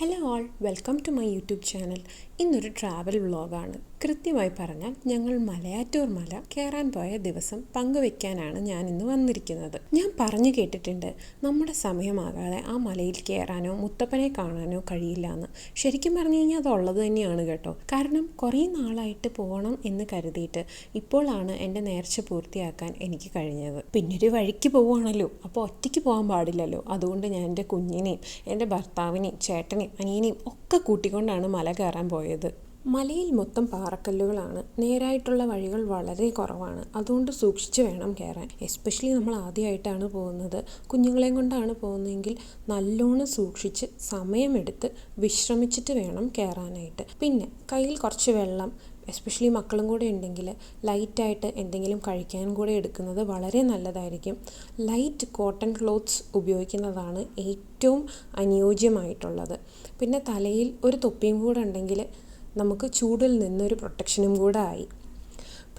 Hello all welcome to my YouTube channel ഇന്നൊരു travel വ്ളോഗാണ് കൃത്യമായി പറഞ്ഞാൽ ഞങ്ങൾ മലയാറ്റൂർ മല കയറാൻ പോയ ദിവസം പങ്കുവെക്കാനാണ് ഞാൻ ഇന്ന് വന്നിരിക്കുന്നത്. ഞാൻ പറഞ്ഞു കേട്ടിട്ടുണ്ട് നമ്മുടെ സമയമാകാതെ ആ മലയിൽ കയറാനോ മുത്തപ്പനെ കാണാനോ കഴിയില്ല എന്ന്. ശരിക്കും പറഞ്ഞു കഴിഞ്ഞാൽ അത് ഉള്ളത് തന്നെയാണ് കേട്ടോ. കാരണം കുറേ നാളായിട്ട് പോകണം എന്ന് കരുതിയിട്ട് ഇപ്പോഴാണ് എന്റെ നേർച്ച പൂർത്തിയാക്കാൻ എനിക്ക് കഴിഞ്ഞത്. പിന്നെ ഒരു വഴിക്ക് പോവുകയാണല്ലോ. അപ്പോൾ ഒറ്റയ്ക്ക് പോകാൻ പാടില്ലല്ലോ. അതുകൊണ്ട് ഞാൻ എന്റെ കുഞ്ഞിനെയും എന്റെ ഭർത്താവിനെയും ചേട്ടനെയും അനിയനെയും ഒക്കെ കൂട്ടിക്കൊണ്ടാണ് മല കയറാൻ പോയത്. മലയിൽ മൊത്തം പാറക്കല്ലുകളാണ്. നേരായിട്ടുള്ള വഴികൾ വളരെ കുറവാണ്. അതുകൊണ്ട് സൂക്ഷിച്ച് വേണം കയറാൻ. എസ്പെഷ്യലി നമ്മൾ ആദ്യമായിട്ടാണ് പോകുന്നത്. കുഞ്ഞുങ്ങളെയും കൊണ്ടാണ് പോകുന്നതെങ്കിൽ നല്ലോണം സൂക്ഷിച്ച് സമയമെടുത്ത് വിശ്രമിച്ചിട്ട് വേണം കയറാനായിട്ട്. പിന്നെ കയ്യിൽ കുറച്ച് വെള്ളം എസ്പെഷ്യലി മക്കളും കൂടെ ഉണ്ടെങ്കിൽ ലൈറ്റായിട്ട് എന്തെങ്കിലും കഴിക്കാൻ കൂടെ എടുക്കുന്നത് വളരെ നല്ലതായിരിക്കും. ലൈറ്റ് കോട്ടൺ ക്ലോത്ത്സ് ഉപയോഗിക്കുന്നതാണ് ഏറ്റവും അനുയോജ്യമായിട്ടുള്ളത്. പിന്നെ തലയിൽ ഒരു തൊപ്പിയും കൂടെ ഉണ്ടെങ്കിൽ നമുക്ക് ചൂടിൽ നിന്നൊരു പ്രൊട്ടക്ഷനും കൂടെ ആയി.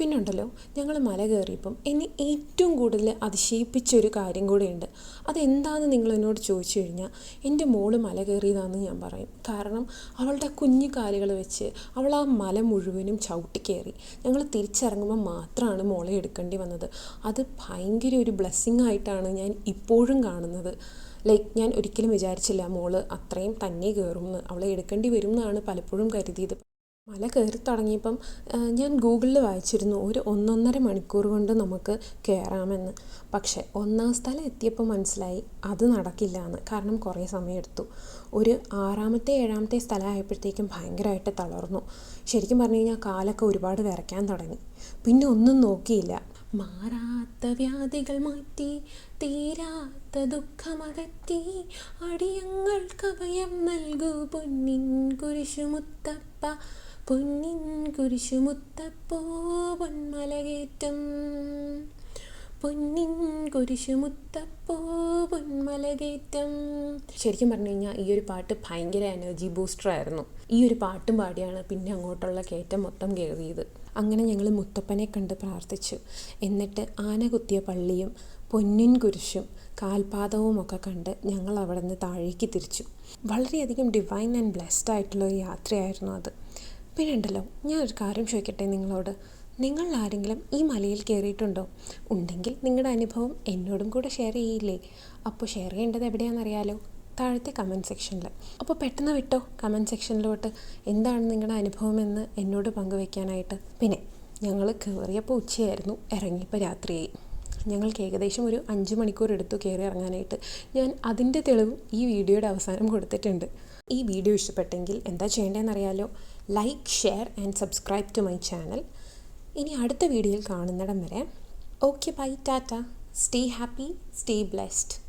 പിന്നെ ഉണ്ടല്ലോ ഞങ്ങൾ മല കയറിയപ്പം എന്നെ ഏറ്റവും കൂടുതൽ അതിശയിപ്പിച്ച ഒരു കാര്യം കൂടെയുണ്ട്. അതെന്താണെന്ന് നിങ്ങൾ എന്നോട് ചോദിച്ചു കഴിഞ്ഞാൽ എന്റെ മോൾ മല കയറിയതാണെന്ന് ഞാൻ പറയും. കാരണം അവളുടെ കുഞ്ഞു കാലുകൾ വെച്ച് അവൾ ആ മല മുഴുവനും ചവിട്ടി കയറി. ഞങ്ങൾ തിരിച്ചിറങ്ങുമ്പോൾ മാത്രമാണ് മോളെ എടുക്കേണ്ടി വന്നത്. അത് ഭയങ്കര ഒരു ബ്ലെസ്സിങ് ആയിട്ടാണ് ഞാൻ ഇപ്പോഴും കാണുന്നത്. ലൈക്ക് ഞാൻ ഒരിക്കലും വിചാരിച്ചില്ല മോൾ അത്രയും തന്നെ കയറുമെന്ന് അവളെ എടുക്കേണ്ടി വരും എന്നാണ് പലപ്പോഴും കരുതിയത്. മല കയറി തുടങ്ങിയപ്പം ഞാൻ ഗൂഗിളിൽ വായിച്ചിരുന്നു ഒരു ഒന്നൊന്നര മണിക്കൂർ കൊണ്ട് നമുക്ക് കയറാമെന്ന്. പക്ഷേ ഒന്നാം സ്ഥലം എത്തിയപ്പോൾ മനസ്സിലായി അത് നടക്കില്ല എന്ന്. കാരണം കുറേ സമയമെടുത്തു ഒരു ആറാമത്തെ ഏഴാമത്തെ സ്ഥലമായപ്പോഴത്തേക്കും ഭയങ്കരമായിട്ട് തളർന്നു. ശരിക്കും പറഞ്ഞു കഴിഞ്ഞാൽ കാലൊക്കെ ഒരുപാട് വിറയ്ക്കാൻ തുടങ്ങി. പിന്നെ ഒന്നും നോക്കിയില്ല. മാറാത്ത വ്യാധികൾ മാറ്റി തീരാത്ത ദുഃഖമകറ്റി അടിയങ്ങൾക്കഭയം നൽകൂ. പൊന്നിൻ കുരിശുമുത്തപ്പ പൊന്നിൻ കുരിശുമുത്തപ്പോ പൊന്മലകേറ്റം. പൊന്നിൻ കുരിശുമുത്തപ്പോ പൊന്മലകേറ്റം. ശരിക്കും പറഞ്ഞു കഴിഞ്ഞാൽ ഈ ഒരു പാട്ട് ഭയങ്കര എനർജി ബൂസ്റ്റർ ആയിരുന്നു. ഈ ഒരു പാട്ടും പാടിയാണ് പിന്നെ അങ്ങോട്ടുള്ള കയറ്റം മൊത്തം കയറിയത് അങ്ങനെ ഞങ്ങൾ മുത്തപ്പനെ കണ്ട് പ്രാർത്ഥിച്ചു. എന്നിട്ട് ആന കുത്തിയ പള്ളിയും പൊന്നിൻ കുരിശും കാൽപാദവും ഒക്കെ കണ്ട് ഞങ്ങൾ അവിടെ നിന്ന് താഴേക്ക് തിരിച്ചു. വളരെയധികം ഡിവൈൻ ആൻഡ് ബ്ലെസ്ഡ് ആയിട്ടുള്ള ഒരു യാത്രയായിരുന്നു അത്. പിന്നെ ഉണ്ടല്ലോ ഒരു കാര്യം ചോദിക്കട്ടെ നിങ്ങളോട്? നിങ്ങൾ ആരെങ്കിലും ഈ മലയിൽ കയറിയിട്ടുണ്ടോ? ഉണ്ടെങ്കിൽ നിങ്ങളുടെ അനുഭവം എന്നോടും കൂടെ ഷെയർ ചെയ്യില്ലേ? അപ്പോൾ ഷെയർ ചെയ്യേണ്ടത് എവിടെയാണെന്നറിയാലോ? താഴത്തെ കമന്റ് സെക്ഷനിൽ അപ്പോൾ പെട്ടെന്ന് വിട്ടോ കമന്റ് സെക്ഷനിലോട്ട് എന്താണ് നിങ്ങളുടെ അനുഭവം എന്ന് എന്നോട് പങ്കുവെക്കാനായിട്ട്. പിന്നെ ഞങ്ങൾ കയറിയപ്പോൾ ഉച്ചയായിരുന്നു. ഇറങ്ങിയപ്പോൾ രാത്രിയായി. ഞങ്ങൾക്ക് ഏകദേശം ഒരു അഞ്ച് മണിക്കൂർ എടുത്തു കയറി ഇറങ്ങാനായിട്ട് ഞാൻ അതിന്റെ തെളിവ് ഈ വീഡിയോയുടെ അവസാനം കൊടുത്തിട്ടുണ്ട്. ഈ വീഡിയോ ഇഷ്ടപ്പെട്ടെങ്കിൽ എന്താ ചെയ്യേണ്ടതെന്ന് അറിയാലോ like share and subscribe to my channel ഇനി അടുത്ത വീഡിയോയിൽ കാണുന്നിടം വരെ. Okay bye tata stay happy stay blessed